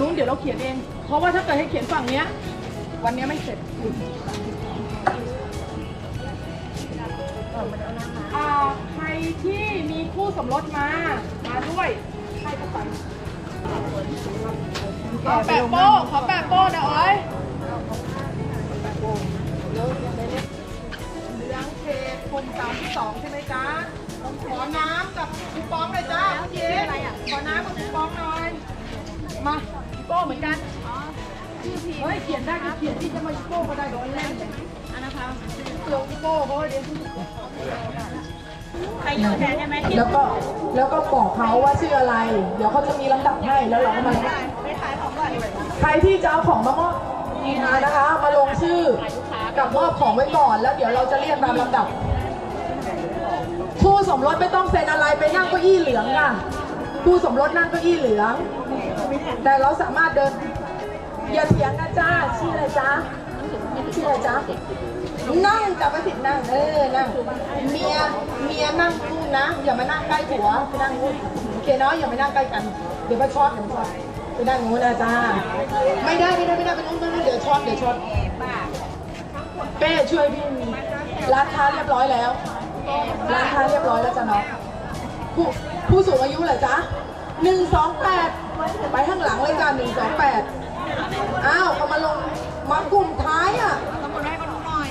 นู้นเดี๋ยวเราเขียนเอง เพราะว่าถ้าเกิดให้เขียนฝั่งเนี้ย วันนี้ไม่เสร็จอ่าใครที่มีคู่สมรสมา มาด้วยใครจะไปขอแปะโป้ขอแปะโป้นะอ้อยเหลืองเขตกลุ่มสามที่สองใช่ไหมจ๊ะขอน้ำกับคูปองเลยจ้าเจ๊ขอน้ำกับคูปองหน่อย มา โป้เหมือนกันเฮ้ยเขียนได้ก็เขียนที่จะมาอีโป้ก็ได้โดนเล่นอันนะคะเปลือกอีโป้เขาเดี๋ยวใครอยู่แทนได้ไหมที่แล้วก็แล้วก็บอกเขาว่าชื่ออะไร เดี๋ยวเขาจะมีลำดับให้แล้วเราก็มาไม่ขายของก่อนใครที่จะเอาของมามอบมานะคะ มาลงชื่อกับมอบของไว้ก่อน แล้วเดี๋ยวเราจะเรียกตามลำดับคู่สมรสไม่ต้องเซ็นอะไรไปนั่งเก้าอี้เหลืองค่ะคู่สมรสนั่งเก้าอี้เหลือง แต่เราสามารถเดิน อย่าเถียงนะจ้าชื่ออะไรจ้าชื่ออะไรจ้านั่งจับไปผิดนั่งเออนั่งเมียเมียนั่งคู่นนะอย่ามานั่งใกล้ผัวไปนั่งนู้นโอเคเนาะอย่ามานั่งใกล้กันเดี๋ยวไปช็อตเดี๋ยวไปช็อตไปนั่งนู้นนะจ้าไม่ได้ไม่ได้ไม่ได้ไปนู้นไปนู้นเดี๋ยวช็อตเดี๋ยวช็อตเป้ช่วยพี่ร้านค้าเรียบร้อยแล้วร้านค้าเรียบร้อยแล้วจ้ะเนาะผู้ผู้สูงอายุเหรอจ๊ะหนึ่งสองแปด ไปข้างหลังเลยจ้าหนึ่งสองแปดอ้าวเอามาลงมากลุ่มท้ายอะตำรวจให้เขาดูหน่อย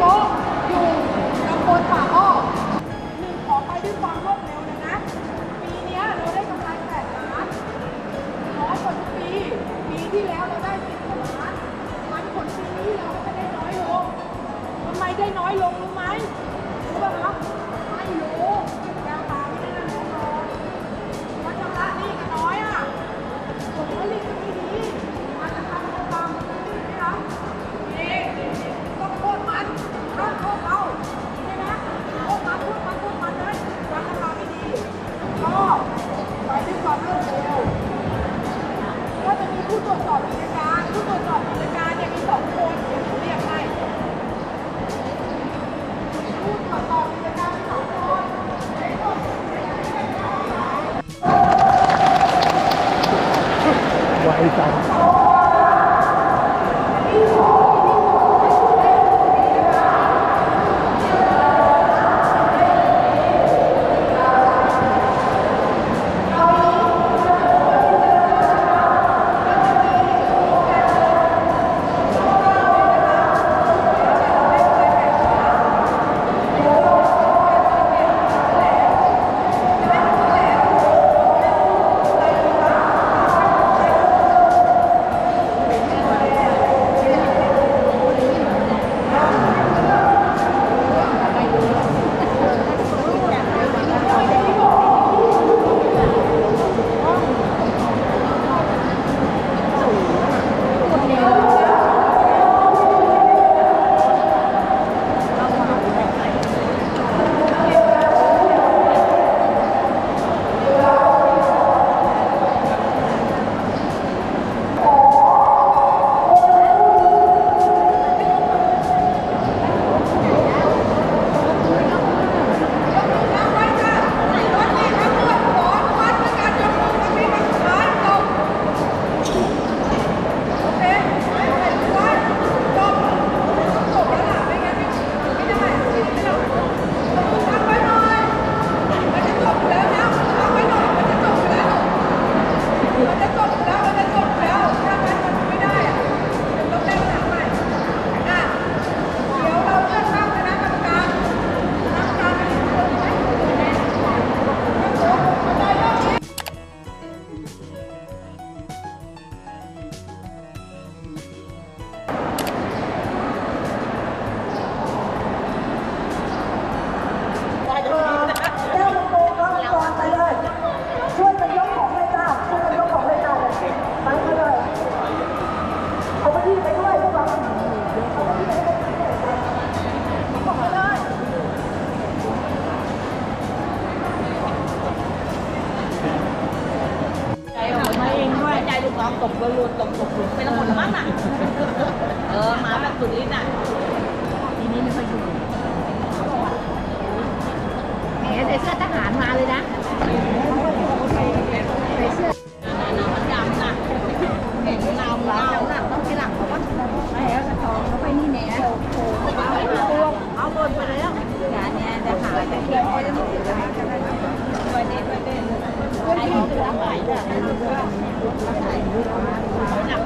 โต๊ะอยู่ตำบลป่าอ้อหนึ่งขอไปด้วยความรวดเร็วเลยนะ ปีนี้เราได้กำไรแปดล้านร้อยกว่าทุกปี ปีที่แล้วเราได้สิบล้านมันผลปีนี้เราก็จได้น้อยลงทำไมได้น้อยลงรู้ไหม บรัวๆตบตบๆไปละหมดแล้วมั้งน่ะเออมาแบบสุดฤทธิ์น่ะทีนี้ไม่ค่อยอยู่แหมใส่เสื้อทหารมาเลยนะใส่เสื้อมันดำน่ะเห็นเงาหลัเงางหลังต้องทีหลังเขาก็ไม่แล้วจะทองเขาไปนี่แหน่เอาบนไปแล้วงานเนี้ยจะหาจะเก็บไว้จะต้องเสียดายกันนะไปเด็ดไปเด็ดไอ้นี่เหลือหลายเนี่ย หนัก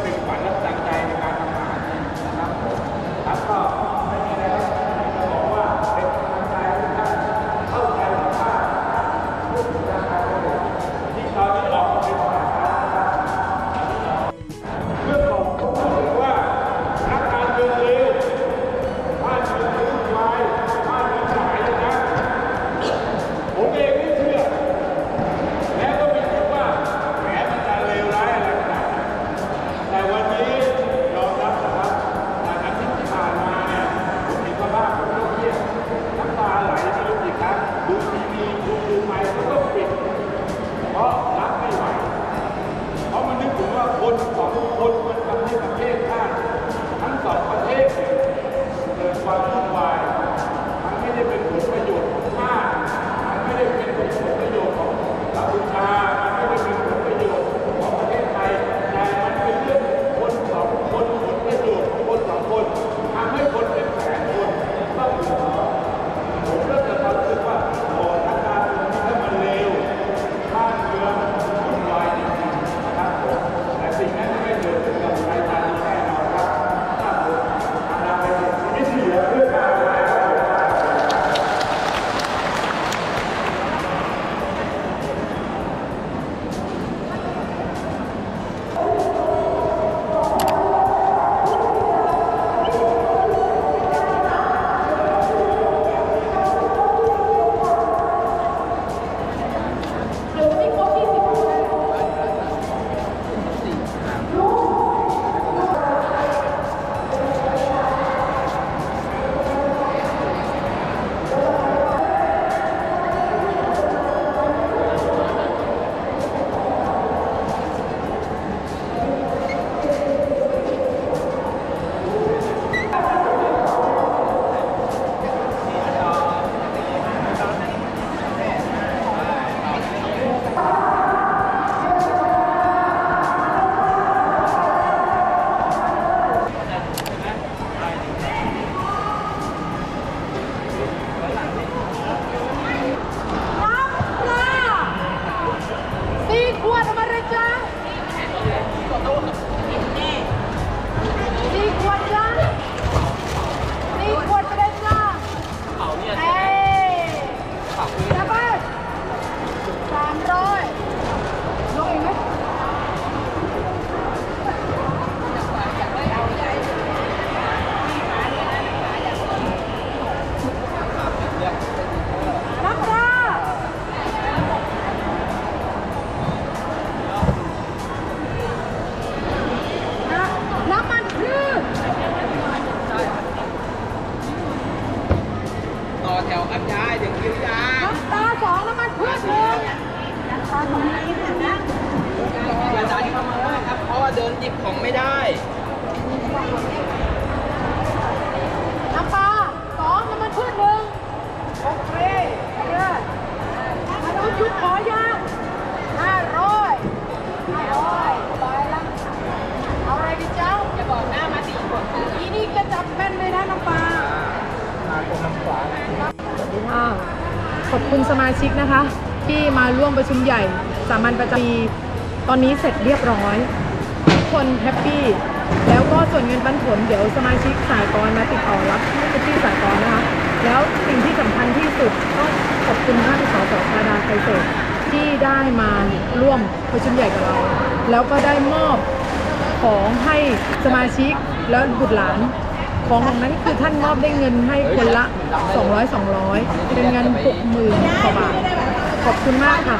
Banyak. Давай! ของไม่ได้ น้ำปลาสองน้ำมันพืชหนึ่งโอเคเลิศมาดูชุดขอยางห้าร้อยห้าร้อยไปละเอาอะไรดีเจ้าจะบอกหน้ามาสี่ขวบอีนี่ก็จับแม่นเลยนะน้ำปลามาตรงน้ำขวาค่ะขอบคุณสมาชิกนะคะ ที่มาร่วมประชุมใหญ่สามัญประจำปีตอนนี้เสร็จเรียบร้อย คนแฮปปี้แล้วก็ส่วนเงินปันผลเดี๋ยวสมาชิกสายกรมาติดต่อรับที่สายกรนะคะ แล้วสิ่งที่สำคัญที่สุดต้องขอบคุณท่านสสชาดาไทยเศษที่ได้มาร่วมประชุมใหญ่กับเรา แล้วก็ได้มอบของให้สมาชิกแล้วบุตรหลานของของนั้นคือท่านมอบได้เงินให้คนละ 200 200 เป็นเงิน 60,000กว่าบาทขอบคุณมากค่ะ